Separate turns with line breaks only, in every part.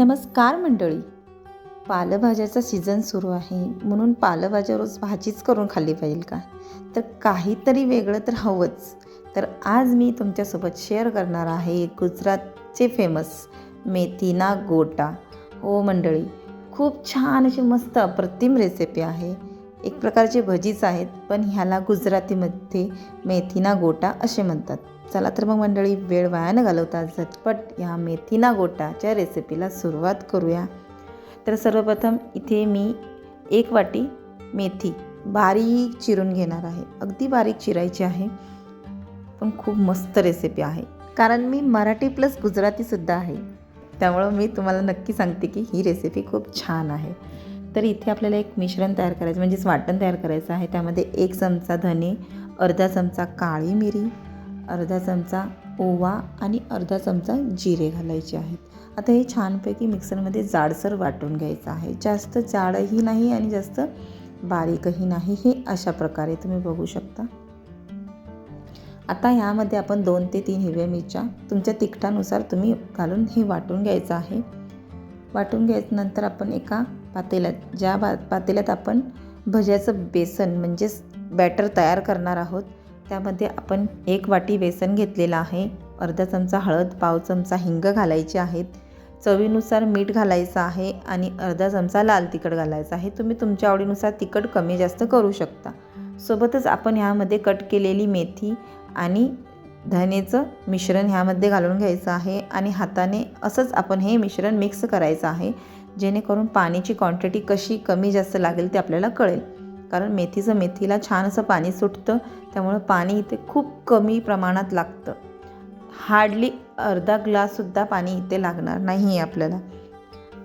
नमस्कार मंडळी. पालेभाज्याचा सीझन सुरू आहे. म्हणून पालेभाज्या रोज भाजीच करून खाल्ली पाहिजे का? तर काहीतरी वेगळं तर हवंच. तर आज मी तुमच्यासोबत शेअर करणार आहे गुजरातचे फेमस मेथीना गोटा. हो मंडळी खूप छान अशी मस्त अप्रतिम रेसिपी आहे. एक प्रकारचे भजीच आहेत पण ह्याला गुजरातीमध्ये मेथीना गोटा असे म्हणतात. चला तर मग मंडळी वेळ वाया न घालवता झटपट ह्या मेथीना गोटाच्या रेसिपीला सुरुवात करूया. तर सर्वप्रथम इथे मी एक वाटी मेथी बारीक चिरून घेणार आहे. अगदी बारीक चिरायची आहे. पण खूप मस्त रेसिपी आहे. कारण मी मराठी प्लस गुजरातीसुद्धा आहे. त्यामुळं मी तुम्हाला नक्की सांगते की ही रेसिपी खूप छान आहे. तर इथे आपल्याला एक मिश्रण तयार करायचं म्हणजेच वाटण तयार करायचं आहे. त्यामध्ये एक चमचा धने अर्धा चमचा काळी मिरी अर्धा चमचा ओवा आणि अर्धा चमचा जिरे घालायचे आहेत. आता हे छानपैकी मिक्सरमध्ये जाडसर वाटून घ्यायचं आहे. जास्त जाडही नाही आणि जास्त बारीकही नाही. हे अशा प्रकारे तुम्ही बघू शकता. आता ह्यामध्ये आपण दोन ते तीन हिरव्या मिरच्या तुमच्या तिखटानुसार तुम्ही घालून हे वाटून घ्यायचं आहे. वाटून घ्यायच्यानंतर आपण एका पातेल्यात ज्या बा पातेल्यात आपण भज्याचं बेसन म्हणजेच बॅटर तयार करणार आहोत त्यामध्ये आपण एक वाटी बेसन घेतलेलं आहे. अर्धा चमचा हळद पाव चमचा हिंग घालायचे आहेत. चवीनुसार मीठ घालायचं आहे आणि अर्धा चमचा लाल तिखट घालायचं आहे. तुम्ही तुमच्या आवडीनुसार तिखट कमी जास्त करू शकता. सोबतच आपण ह्यामध्ये कट केलेली मेथी आणि धनेचं मिश्रण ह्यामध्ये घालून घ्यायचं आहे आणि हाताने असंच आपण हे मिश्रण मिक्स करायचं आहे. जेणेकरून पाण्याची क्वांटिटी कशी कमी जास्त लागेल ते आपल्याला कळेल. कारण मेथीचं मेथीला छान असं पाणी सुटतं त्यामुळं पाणी इथे खूप कमी प्रमाणात लागतं. हार्डली अर्धा ग्लाससुद्धा पाणी इथे लागणार नाही आपल्याला.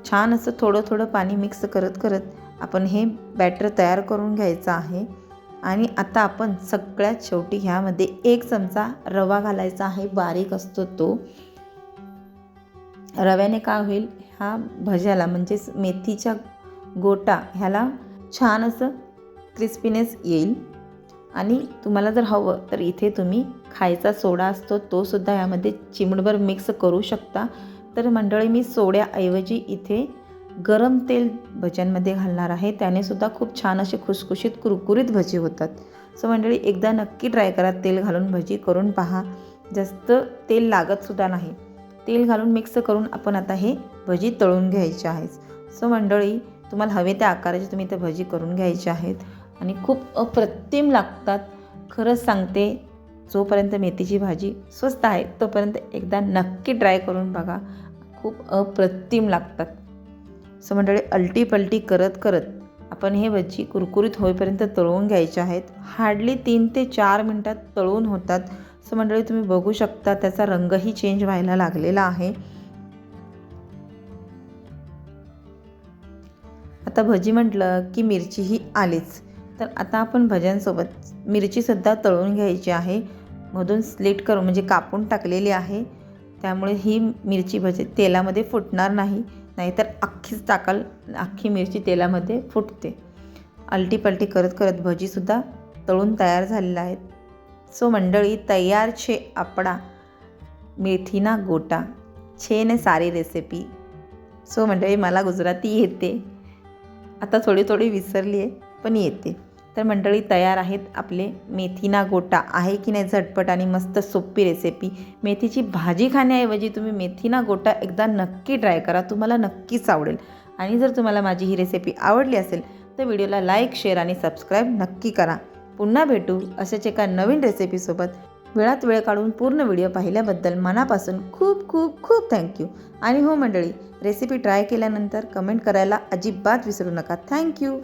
छान असं थोडं थोडं पाणी मिक्स करत करत आपण हे बॅटर तयार करून घ्यायचं आहे. आणि आता आपण सगळ्यात शेवटी ह्यामध्ये एक चमचा रवा घालायचा आहे बारीक असतो तो. रव्याने काय होईल ह्या भज्याला म्हणजेच मेथीच्या गोटा ह्याला छान असं क्रिस्पीनेस येईल. आणि तुम्हाला जर हवं तर इथे तुम्ही खायचा सोडा असतो तोसुद्धा यामध्ये चिमडभर मिक्स करू शकता. तर मंडळी मी सोड्याऐवजी इथे गरम तेल भज्यांमध्ये घालणार आहे. त्याने सुद्धा खूप छान असे खुसखुशीत कुरकुरीत भजी होतात. सो मंडळी एकदा नक्की ट्राय करा तेल घालून भजी करून पहा. जास्त तेल लागतसुद्धा नाही. तेल घालून मिक्स करून आपण आता हे भजी तळून घ्यायचे आहेत. सो मंडळी तुम्हाला हवे त्या आकाराची तुम्ही इथे भजी करून घ्यायची आहेत. आणि खूप अप्रतिम लागतात. खरंच सांगते जोपर्यंत मेथीची भाजी स्वस्त आहे तोपर्यंत एकदा नक्की ट्राय करून बघा. खूप अप्रतिम लागतात. सो मंडळी अलटी पलटी करत करत आपण हे भजी कुरकुरीत होईपर्यंत तळवून घ्यायचे आहेत. हार्डली तीन ते चार मिनटात तळून होतात. सो मंडळी तुम्ही बघू शकता त्याचा रंगही चेंज व्हायला लागलेला आहे. आता भजी म्हटलं की मिरची ही आलीच. तर आता आपण भज्यांसोबत मिरचीसुद्धा तळून घ्यायची आहे. मधून स्लिट करून म्हणजे कापून टाकलेली आहे. त्यामुळे ही मिरची भजी तेलामध्ये फुटणार नाही. नाहीतर अख्खीच टाकाल अख्खी मिरची तेलामध्ये फुटते. अलटी पलटी करत करत भजीसुद्धा तळून तयार झालेल्या आहेत. सो मंडळी तयार छे आपडा मेथीना गोटा. छे ने सारी रेसिपी सो मंडळी मला गुजराती येते. आता थोडी थोडी विसरली आहे पण येते. तर मंडळी तयार आहेत आपले मेथीना गोटा. आहे की नाही झटपट आणि मस्त सोपी रेसिपी मेथीची भाजी खाण्याऐवजी तुम्ही मेथीना गोटा एकदा नक्की ट्राय करा. तुम्हाला नक्कीच आवडेल. आणि जर तुम्हाला माझी ही रेसिपी आवडली असेल तर व्हिडिओला लाईक शेअर आणि सबस्क्राईब नक्की करा. पुन्हा भेटू अशाच एका नवीन रेसिपीसोबत वेळात वेळ काढून पूर्ण व्हिडिओ पाहिल्याबद्दल मनापासून खूप खूप खूप थँक्यू आणि हो मंडळी रेसिपी ट्राय केल्यानंतर कमेंट करायला अजिबात विसरू नका. थँक्यू